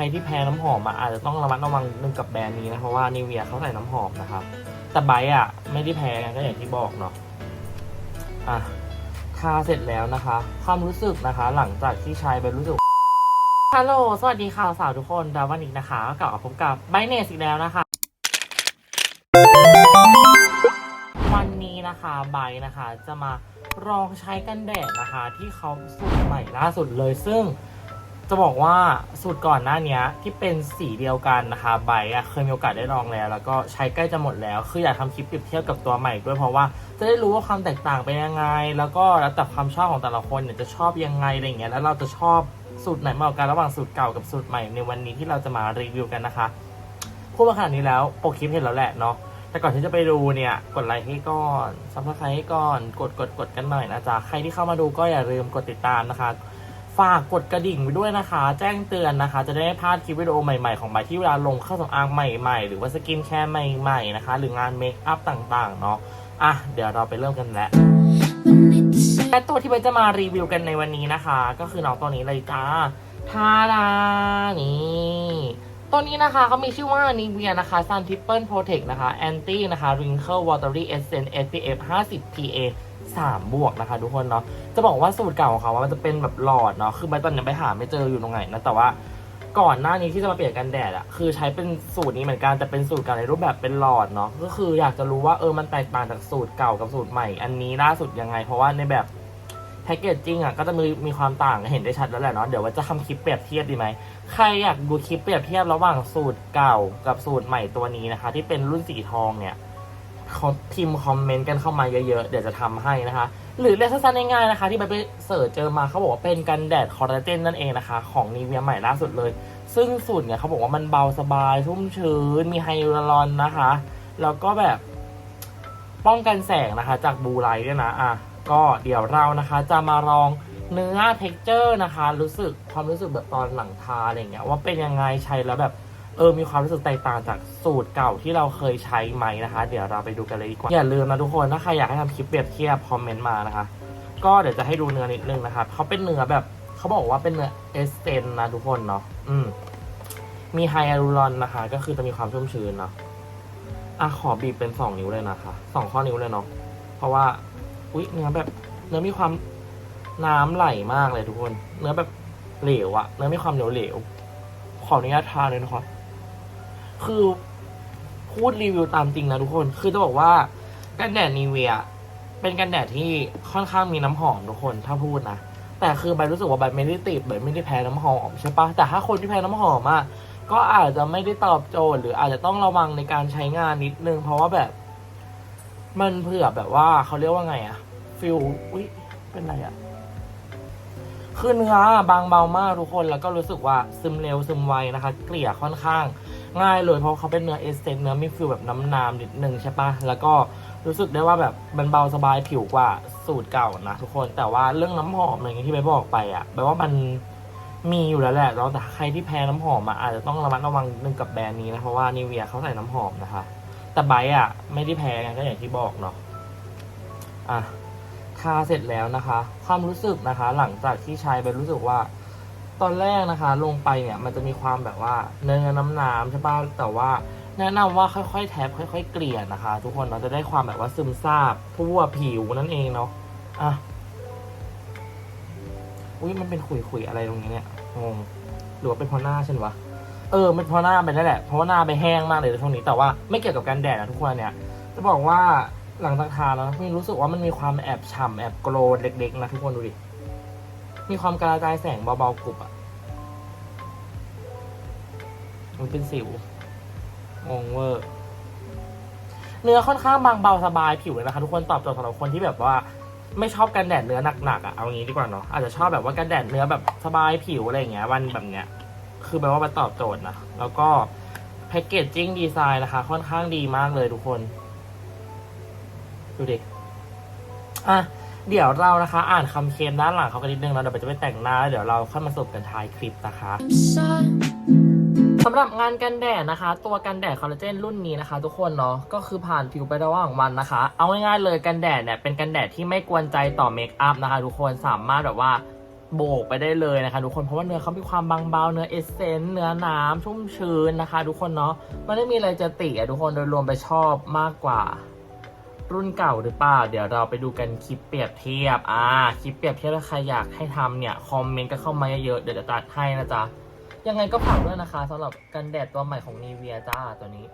รที่แพ้น้ำหอมอะอาจจะต้องระมัดระวังนึงกับแบรนด์นี้นะเพราะว่านิเวียเขาใส่น้ำหอมนะครับ แต่ไบร์ทอะไม่ได้แพ้ไงก็อย่างที่บอกเนาะอะทาเสร็จแล้วนะคะ ความรู้สึกนะคะ หลังจากที่ใช้ไปรู้สึกฮัลโหลสวัสดีค่ะสาวทุกคนดาวันนี้นะคะก็กลับมาพบกับไบเนสอีกแล้วนะคะ วันนี้นะคะไบนะคะจะมาลองใช้กันแดดนะคะ ที่เขาสูตรใหม่ล่าสุดเลยซึ่ง จะบอกว่าสูตรก่อนหน้านี้ที่เป็นสีเดียวกันนะคะไบร์ทอะเคยมีโอกาสได้ลองแล้ว แล้วก็ใช้ใกล้จะหมดแล้ว คืออยากทำคลิปเปรียบเทียบกับตัวใหม่ด้วยเพราะว่าจะได้รู้ว่าความแตกต่างเป็นยังไง แล้วก็แล้วแต่ความชอบของแต่ละคนเนี่ยจะชอบยังไงอะไรเงี้ยแล้วเราจะชอบสูตรไหนมากกว่ากันระหว่างสูตรเก่ากับสูตรใหม่ในวันนี้ที่เราจะมารีวิวกันนะคะพูดมาขนาดนี้แล้วปกคลิปเห็นแล้วแหละเนาะแต่ก่อนที่จะไปดูเนี่ยกดไลค์ให้ก่อนซับสไครต์ให้ก่อนกดกดกดกันหน่อยนะจ๊ะใครที่เข้ามาดูก็อย่าลืมกดติดตามนะคะ ฝากกดกระดิ่งไปด้วยนะคะ แจ้งเตือนนะคะ จะได้ไม่พลาดคลิปวิดีโอใหม่ๆของใบที่เวลาลงเครื่องสำอางใหม่ๆ หรือว่าสกินแคร์ใหม่ๆนะคะ หรืองานเมคอัพต่างๆเนาะอะเดี๋ยวเราไปเริ่มกันแล้วและตัวที่ใบจะมารีวิวกันในวันนี้นะคะ ก็คือน้องตัวนี้เลยจ้าทาดานี่ ตัวนี้นะคะเขามีชื่อว่า Nivea นะคะ Sun Triple Protect นะคะ Anti นะคะ Wrinkle Watery Essence SPF 50 PA 3 บวกนะคะ ทุกคนเนาะ จะบอกว่าสูตรเก่าของเขาว่ามันจะเป็นแบบหลอดเนาะ คือใบตอนนี้ไปหาไม่เจออยู่ตรงไหนนะ แต่ว่าก่อนหน้านี้ที่จะมาเปลี่ยนกันแดดอะคือใช้เป็นสูตรนี้เหมือนกันแต่เป็นสูตรเก่าในรูปแบบเป็นหลอดเนาะ ก็คืออยากจะรู้ว่าเออมันแตกต่างจากสูตรเก่ากับสูตรใหม่ อันนี้ล่าสุดยังไง เพราะว่าในแบบ พคเกจจิ้งอะก็จะมีมีความต่างเห็นได้ชัดแล้วแหละเนาะเดี๋ยวว่าจะทำคลิปเปรียบเทียบดีไหมใครอยากดูคลิปเปรียบเทียบระหว่างสูตรเก่ากับสูตรใหม่ตัวนี้นะคะ ที่เป็นรุ่นสีทองเนี่ยพิมพ์คอมเมนต์กันเข้ามาเยอะๆ เดี๋ยวจะทำให้นะคะ หรือเรียกสั้นๆง่ายๆนะคะ ที่ไปไปเสิร์ชเจอมาเขาบอกว่าเป็นกันแดดคอลลาเจนนั่นเองนะคะ ของนีเวียใหม่ล่าสุดเลย ซึ่งสูตรเนี่ยเขาบอกว่ามันเบาสบาย ชุ่มชื้น มีไฮยูรารอนนะคะ แล้วก็แบบป้องกันแสงนะคะ จากบูไลด้วยนะอะ ก็เดี๋ยวเรานะคะจะมาลองเนื้อเท็กเจอร์นะคะ รู้สึกความรู้สึกแบบตอนหลังทาอะไรเงี้ยว่าเป็นยังไงใช้แล้วแบบเออมีความรู้สึกแตกต่างจากสูตรเก่าที่เราเคยใช้ไหมนะคะ เดี๋ยวเราไปดูกันเลยดีกว่าอย่าลืมนะทุกคนถ้าใครอยากให้ทำคลิปเปรียบเทียบคอมเมนต์มานะคะ ก็เดี๋ยวจะให้ดูเนื้อนิดนึงนะครับเขาเป็นเนื้อแบบเขาบอกว่าเป็นเนื้อเอสเซนนะทุกคนเนาะอืมมีไฮอะลูรอนนะคะ ก็คือจะมีความชุ่มชื้นเนาะอะขอบีบเป็นสองนิ้วเลยนะคะสองข้อนิ้วเลยเนาะเพราะว่า อุ๊ยเนื้อแบบเนื้อมีความน้ำไหลมากเลยทุกคน เนื้อแบบเหลวอะเนื้อมีความเหลวเหลวๆขออนุญาตทานเลยนะครับ คือพูดรีวิวตามจริงนะทุกคน คือจะบอกว่ากันแดดนีเวียเป็นกันแดดที่ค่อนข้างมีน้ำหอมทุกคนถ้าพูดนะ แต่คือใบรู้สึกว่าใบไม่ได้ติดใบไม่ได้แพ้น้ำหอมใช่ปะแต่ถ้าคนที่แพ้น้ำหอมอะก็อาจจะไม่ได้ตอบโจทย์ หรืออาจจะต้องระวังในการใช้งานนิดนึง เพราะว่าแบบ มันเผื่อแบบว่าเขาเรียกว่าไงอะฟิลอุ้ยเป็นไรอะคือเนื้อบางเบามากทุกคนแล้วก็รู้สึกว่าซึมเร็วซึมไวนะคะ เกลี่ยค่อนข้าง ง่ายเลยเพราะเขาเป็นเนื้อเอสเซนเนื้อมีฟิลแบบน้ำน้ำนิดนึงใช่ปะแล้วก็รู้สึกได้ว่าแบบมันเบาสบายผิวกว่าสูตรเก่านะทุกคนแต่ว่าเรื่องน้ำหอมอะไรเงี้ยที่ไปบอกไปอะแปลว่ามันมีอยู่แล้วแหละแต่ใครที่แพ้น้ำหอมอะอาจจะต้องระมัดระวังนึงกับแบรนด์นี้นะเพราะว่านิเวียเขาใส่น้ำหอมนะคะ แต่ไบร์ทอะไม่ได้แพ้ไงก็อย่างที่บอกเนาะอะทาเสร็จแล้วนะคะ ความรู้สึกนะคะ หลังจากที่ใช้ไปรู้สึกว่า ตอนแรกนะคะ ลงไปเนี่ยมันจะมีความแบบว่าเนื้อน้ำน้ำใช่ป่ะแต่ว่าแนะนำว่าค่อยๆแท็บค่อย ๆ เกลี่ยนะคะ ทุกคนเราจะได้ความแบบว่าซึมซาบทั่วผิวนั่นเองเนาะอะอุ้ยมันเป็นขุยๆอะไรตรงนี้เนี่ยงงหรือว่าเป็นพราะหน้าฉันวะ เออมันเพราะหน้าไปนั่นแหละเพราะว่าหน้าไปแห้งมากเลยในช่วงนี้แต่ว่าไม่เกี่ยวกับการแดดนะทุกคนเนี่ย จะบอกว่าหลังจากทาแล้วมีรู้สึกว่ามันมีความแอบฉ่ำแอบโกลนเล็กๆนะทุกคนดูดิมีความกระจายแสงเบาๆกรุบอะมันเป็นสิวงงเวอร์เนื้อค่อนข้างบางเบาสบายผิวเลยนะคะ ทุกคนตอบโจทย์สำหรับคนที่แบบว่าไม่ชอบกันแดดเนื้อหนักๆอะเอางี้ดีกว่าเนาะอาจจะชอบแบบว่ากันแดดเนื้อแบบสบายผิวอะไรอย่างเงี้ยวันแบบเนี้ย คือแปลว่ามันตอบโจทย์นะ แล้วก็แพคเกจจิ้งดีไซน์นะคะ ค่อนข้างดีมากเลยทุกคน ดูดิ อะ เดี๋ยวเรานะคะ อ่านคำเค็มด้านหลังเขากันนิดนึงแล้วเดี๋ยวเราจะไปแต่งหน้า เดี๋ยวเราค่อยมาสรุปกันท้ายคลิปนะคะสำหรับงานกันแดดนะคะ ตัวกันแดดคอลลาเจนรุ่นนี้นะคะ ทุกคนเนาะก็คือผ่านผิวไประหว่างวันนะคะ เอาง่ายๆเลยกันแดดเนี่ยเป็นกันแดดที่ไม่กวนใจต่อเมคอัพนะคะ ทุกคนสามารถแบบว่า โบกไปได้เลยนะคะ ทุกคนเพราะว่าเนื้อเขามีความบางเบาเนื้อเอสเซนต์เนื้อน้ำชุ่มชื้นนะคะ ทุกคนเนาะมันไม่มีอะไรจะติอะทุกคนโดยรวมไปชอบมากกว่า รุ่นเก่าหรือเปล่า เดี๋ยวเราไปดูกันคลิปเปรียบเทียบอ่าคลิปเปรียบเทียบถ้าใครอยากให้ทำเนี่ยคอมเมนต์ก็เข้ามาเยอะๆเดี๋ยวจะตัดให้นะจ๊ะยังไงก็ฝากด้วยนะคะสำหรับกันแดดตัวใหม่ของนีเวียจ้าตัวนี้